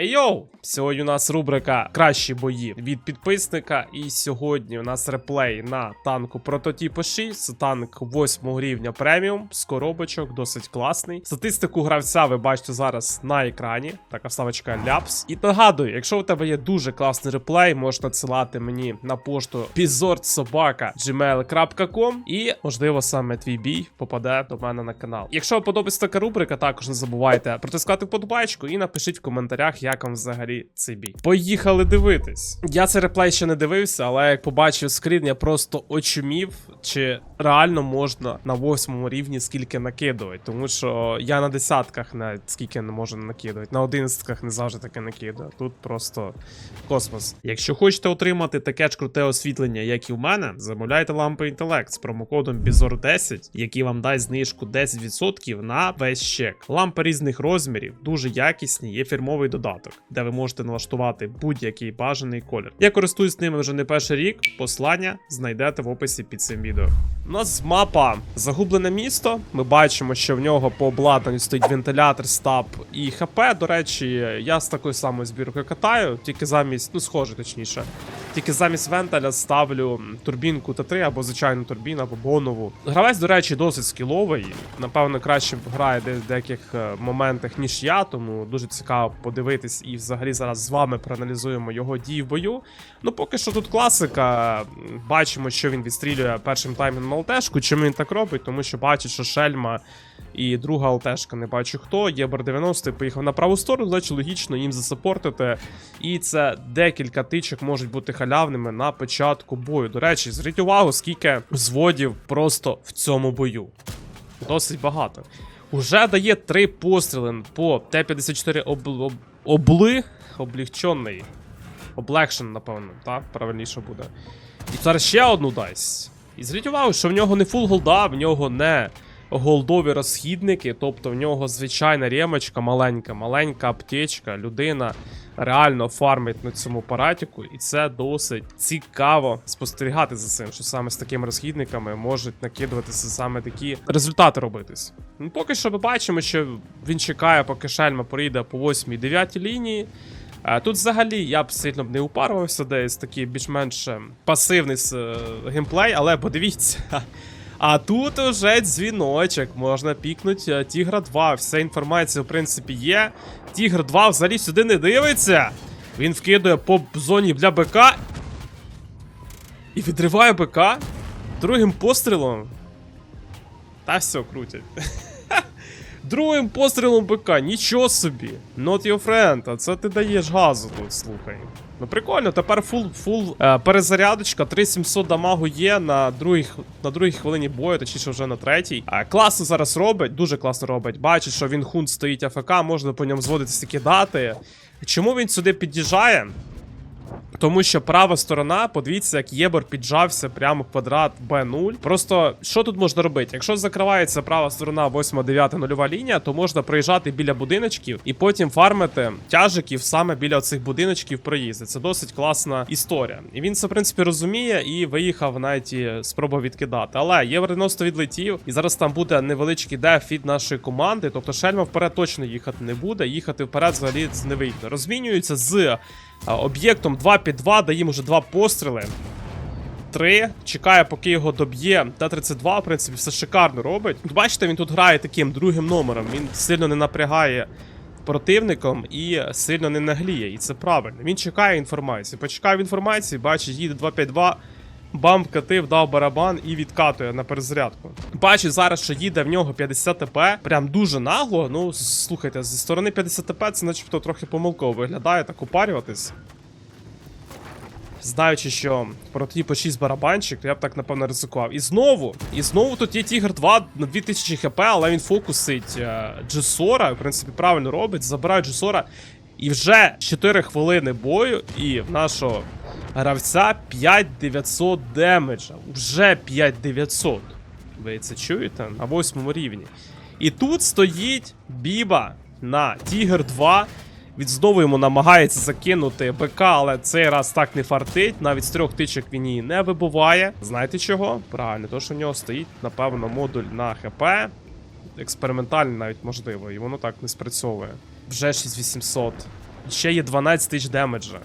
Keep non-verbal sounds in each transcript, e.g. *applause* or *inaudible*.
Ейоу! Сьогодні у нас рубрика Кращі бої від підписника. І сьогодні у нас реплей на танку Прототипу 6. Це танк 8 рівня преміум з коробочок, досить класний. Статистику гравця ви бачите зараз на екрані. Така вставочка ляпс. І нагадую, якщо у тебе є дуже класний реплей, можеш надсилати мені на пошту pizortsobaka.gmail.com і, можливо, саме твій бій попаде до мене на канал. Якщо вам подобається така рубрика, також не забувайте протискати вподобайку і напишіть в коментарях, як вам взагалі цей бій. Поїхали дивитись. Я цей реплей ще не дивився, але як побачив скрін, я просто очумів, чи реально можна на восьмому рівні скільки накидувати. Тому що я на десятках не скільки не можу накидувати, на одинадцятках не завжди таке накидаю. Тут просто космос. Якщо хочете отримати таке ж круте освітлення, як і в мене, замовляйте лампи інтелект з промокодом BIZOR10, який вам дасть знижку 10% на весь чек. Лампи різних розмірів, дуже якісні, є фірмовий додаток, де ви можете налаштувати будь-який бажаний колір. Я користуюсь ними вже не перший рік. Послання знайдете в описі під цим відео. У нас мапа загублене місто. Ми бачимо, що в нього по обладнанню стоїть вентилятор, стаб і ХП. До речі, я з такою самою збіркою катаю, тільки замість, ну схоже, точніше. Тільки замість вентиля ставлю турбінку Т3 або звичайну турбіну, або бонову. Гравець, до речі, досить скіловий. Напевно, краще грає десь в деяких е, моментах, ніж я, тому дуже цікаво подивитись і взагалі зараз з вами проаналізуємо його дії в бою. Ну, поки що тут класика. Бачимо, що він відстрілює першим таймом на ЛТшку. Чому він так робить? Тому що бачить, що Шельма і друга ЛТшка, не бачу хто. Єбер 90 поїхав на праву сторону, значить логічно їм засапортити. І це декілька тичок можуть бути халявними на початку бою. До речі, зверніть увагу, скільки взводів просто в цьому бою. Досить багато. Уже дає три постріли по Т-54 об... об... обли. Облігчений. Облегшен, напевно, так? Правильніше буде. І зараз ще одну дасть. І зверніть увагу, що в нього не фул голда, в нього не голдові розхідники, тобто в нього звичайна ремочка маленька, маленька аптечка, людина реально фармить на цьому паратіку, і це досить цікаво спостерігати за цим, що саме з такими розхідниками можуть накидуватися саме такі результати робитись. Ну, поки що ми бачимо, що він чекає, поки Шельма прийде по 8-9 лінії. Тут взагалі я б сильно не упарувався, десь такий більш-менш е, пасивний е, геймплей, але подивіться. А тут уже дзвіночок, можна пікнути е, Тігра 2. Вся інформація, в принципі, є. Тігр 2 взагалі сюди не дивиться. Він вкидує по зоні для БК. І відриває БК другим пострілом. Та все, крутять. *laughs* Другим пострілом БК, нічого собі. Not your friend, а це ти даєш газу тут, слухай. Ну прикольно, тепер фул фул е, перезарядочка, 3700 дамагу є на другій, на другій хвилині бою, точніше вже на третій. Е, класно зараз робить, дуже класно робить. Бачить, що він хунт стоїть АФК, можна по ньому зводитися кидати. Чому він сюди під'їжджає? Тому що права сторона, подивіться, як Єбор піджався прямо в квадрат Б0. Просто що тут можна робити? Якщо закривається права сторона 8, 9, нульова лінія, то можна проїжджати біля будиночків і потім фармити тяжиків саме біля цих будиночків проїзди. Це досить класна історія. І він це, в принципі, розуміє і виїхав навіть і відкидати. Але Євро 90 відлетів, і зараз там буде невеличкий деф від нашої команди. Тобто Шельма вперед точно їхати не буде. Їхати вперед взагалі не вийде. Розмінюється з. Об'єктом 2 під 2, даємо вже два постріли. 3. Чекає, поки його доб'є. Т-32, в принципі, все шикарно робить. Бачите, він тут грає таким другим номером. Він сильно не напрягає противником і сильно не нагліє. І це правильно. Він чекає інформації. Почекав інформації, бачить, їде 252. Бам, вкатив, дав барабан і відкатує на перезарядку. Бачить зараз, що їде в нього 50 ТП. Прям дуже нагло. Ну, слухайте, зі сторони 50 ТП це начебто трохи помилково виглядає так упарюватись. Знаючи, що проти по 6 барабанчик, то я б так напевно ризикував. І знову, і знову тут є Тігр 2 на 2000 хп, але він фокусить Джесора. В принципі, правильно робить. Забирає Джесора. І вже 4 хвилини бою, і в нашого гравця 5900 демеджа. Вже 5900. Ви це чуєте? На восьмому рівні. І тут стоїть Біба на Тігр 2. Він знову йому намагається закинути БК, але цей раз так не фартить. Навіть з трьох тичок він її не вибуває. Знаєте чого? Правильно, то що в нього стоїть, напевно, модуль на ХП. Експериментальний навіть можливо, і воно так не спрацьовує. Вже 6800. ще є 12 тисяч демеджа.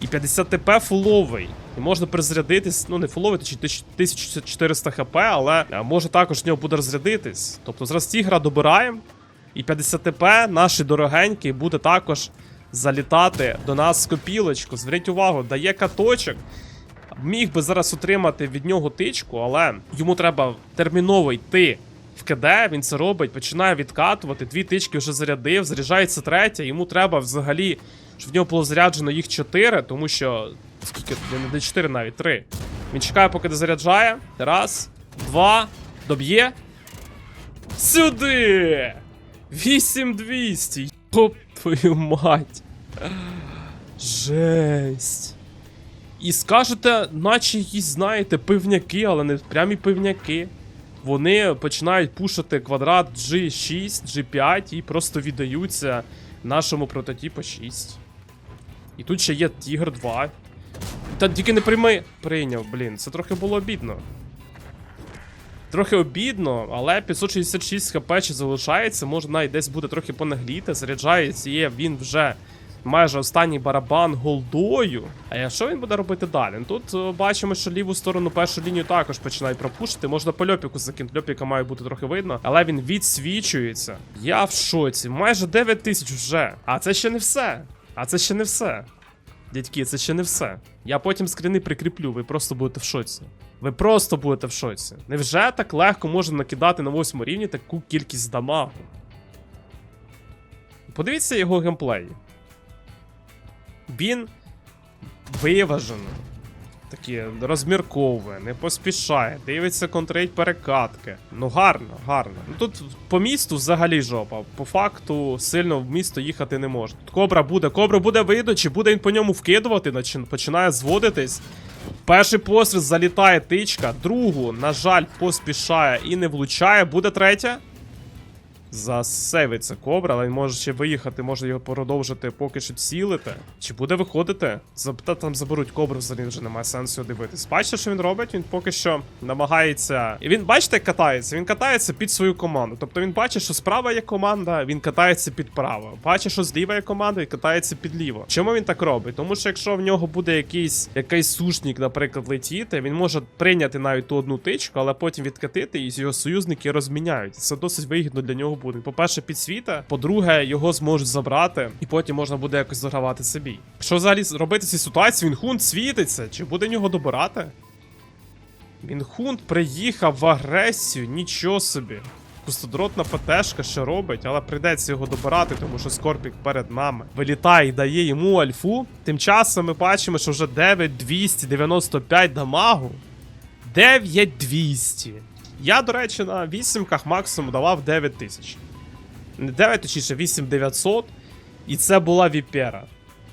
І 50 ТП фуловий. І можна перезарядитись, ну не фуловий, чи 1400 хп, але е, може також в нього буде розрядитись. Тобто зараз тігра добираємо. І 50 ТП, наш дорогенький, буде також залітати до нас в копілочку. Зверніть увагу, дає каточок. Міг би зараз отримати від нього тичку, але йому треба терміново йти КД. Він це робить, починає відкатувати. Дві тички вже зарядив, заряджається третя. Йому треба взагалі, щоб в нього було заряджено їх 4, тому що. Скільки? Не 4 навіть, 3. Він чекає, поки дозаряджає. Раз, два, доб'є. Сюди! 8200! Йоп твою мать! Жесть. І скажете, наче якісь, знаєте, пивняки, але не прямі пивняки. Вони починають пушити квадрат G6, G5 і просто віддаються нашому прототипу 6. І тут ще є Тігр 2. Та тільки не прийми. Прийняв, блін, це трохи було обідно. Трохи обідно, але 566 хп ще залишається, може навіть десь буде трохи понагліти. Заряджається є він вже майже останній барабан голдою. А що він буде робити далі? Ну, Тут е, бачимо, що ліву сторону першу лінію також починають пропушити. Можна по льопіку закинути. Льопіка має бути трохи видно, але він відсвічується. Я в шоці. Майже 9 тисяч вже. А це ще не все. А це ще не все. Дядьки, це ще не все. Я потім скріни прикріплю, ви просто будете в шоці. Ви просто будете в шоці. Невже так легко можна накидати на восьмому рівні таку кількість дамагу? Подивіться його геймплей. Він виважено. Такі розмірковує, не поспішає, дивиться контрейт перекатки. Ну гарно, гарно. Ну тут по місту взагалі жопа. По факту сильно в місто їхати не можна. Тут кобра буде, кобра буде видно, чи буде він по ньому вкидувати, починає зводитись. Перший постріл залітає тичка, другу, на жаль, поспішає і не влучає. Буде третя. Засейвиться кобра, але він може ще виїхати, може його продовжити поки що цілити. Чи буде виходити? Та там заберуть кобру, взагалі вже немає сенсу дивитись. Бачите, що він робить? Він поки що намагається. І він, бачите, як катається? Він катається під свою команду. Тобто він бачить, що справа є команда, він катається під право. Бачить, що зліва є команда, він катається під ліво. Чому він так робить? Тому що якщо в нього буде якийсь якийсь сушник, наприклад, летіти, він може прийняти навіть ту одну тичку, але потім відкатити, і його союзники розміняють. Це досить вигідно для нього буде. По-перше, підсвіта, по-друге, його зможуть забрати, і потім можна буде якось загравати собі. Що взагалі робити цій ситуації? Він хунт світиться, чи буде нього добирати? Він хунт приїхав в агресію, нічого собі. Пустодротна ПТшка що робить, але прийдеться його добирати, тому що Скорпік перед нами вилітає і дає йому альфу. Тим часом ми бачимо, що вже 9295 дамагу. 9200. Я, до речі, на вісімках максимум давав 9000. Не 9, точніше, 8900. І це була Віпера.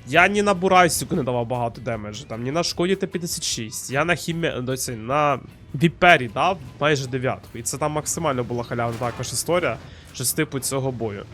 Я ні на Бурайсіку не давав багато демеджу, там, ні на шкоді Т-56. Я на хімі... доці, на Віпері дав майже дев'ятку. І це там максимально була халявна також історія, що з типу цього бою.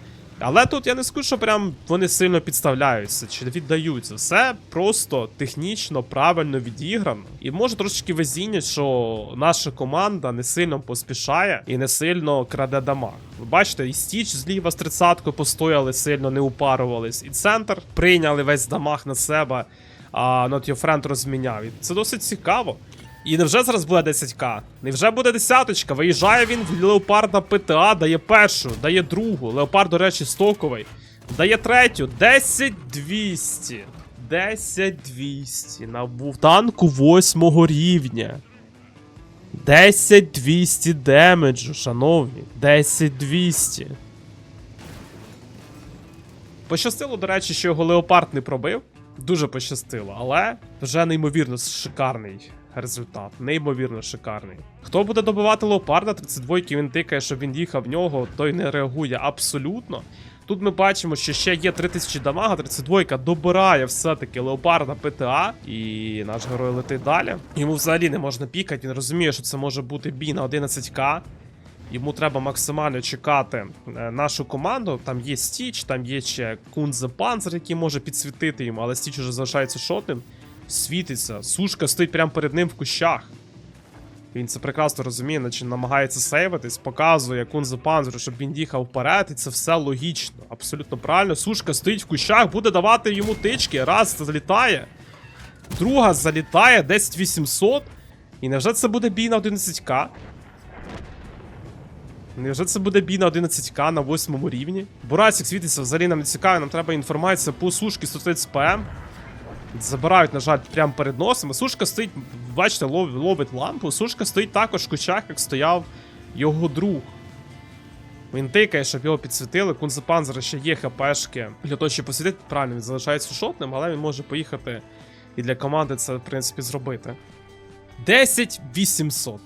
Але тут я не скажу, що прям вони сильно підставляються чи віддаються. Все просто технічно правильно відіграно. І може трошечки везіння, що наша команда не сильно поспішає і не сильно краде дамаг. Ви бачите, і стіч зліва з тридцяткою постояли, сильно не упарувались. І центр прийняли весь дамаг на себе, а Not Your Friend розміняв. І це досить цікаво. І невже зараз буде 10к? Невже буде десяточка? Виїжджає він в Леопарда ПТА, дає першу, дає другу. Леопард, до речі, стоковий. Дає третю. 10200. 10200. На був танку восьмого рівня. 10200 демеджу, шановні. 10200. Пощастило, до речі, що його леопард не пробив. Дуже пощастило, але вже неймовірно шикарний результат. Неймовірно шикарний. Хто буде добивати леопарда 32 він тикає, щоб він їхав в нього, той не реагує абсолютно. Тут ми бачимо, що ще є 3000 дамага, 32 добирає все-таки леопарда ПТА, і наш герой летить далі. Йому взагалі не можна пікати, він розуміє, що це може бути бій на 11к. Йому треба максимально чекати е, нашу команду. Там є Стіч, там є ще Кунзе Панцер, який може підсвітити йому, але Стіч уже залишається шотним. Світиться. Сушка стоїть прямо перед ним в кущах. Він це прекрасно розуміє, наче намагається сейвитись, показує Кунзу Панзеру, щоб він їхав вперед, і це все логічно. Абсолютно правильно. Сушка стоїть в кущах, буде давати йому тички. Раз, залітає. Друга залітає 10800. І невже це буде бій на 11к? Невже це буде бій на 11к на 8 рівні? Бурасік світиться, взагалі нам не цікаво, нам треба інформація по сушки 130 ПМ. Забирають, на жаль, прямо перед носом. Сушка стоїть, бачите, лов, ловить лампу. Сушка стоїть також в кущах, як стояв його друг. Він тикає, щоб його підсвітили. Кунзепанзера ще є хпшки. Для того, щоб посвітити, правильно, він залишається шотним, але він може поїхати і для команди це, в принципі, зробити. 10 800.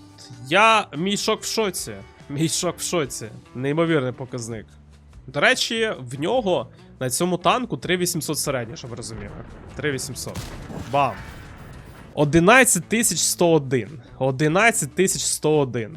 Я мій шок в шоці. Мій шок в шоці. Неймовірний показник. До речі, в нього на цьому танку 3800 середня, щоб ви розуміли. 3800. Бам. 11101. 11101.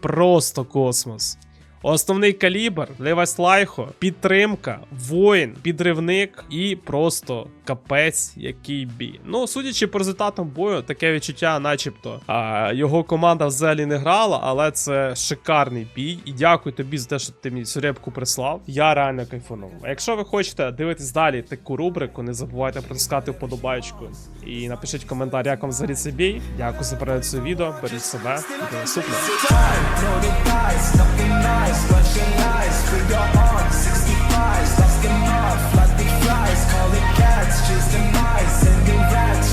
Просто космос. Основний калібр, лева Лайхо, підтримка, воїн, підривник і просто капець, який бій. Ну, судячи по результатам бою, таке відчуття, начебто, а, його команда взагалі не грала, але це шикарний бій. І дякую тобі за те, що ти мені цю репку прислав. Я реально кайфанув. А якщо ви хочете дивитись далі таку рубрику, не забувайте протискати вподобайку. І напишіть коментар, як вам взагалі цей бій. Дякую за перегляд цього відео. Беріть себе і до наступного. lies, calling cats, chasing mice, sending rats,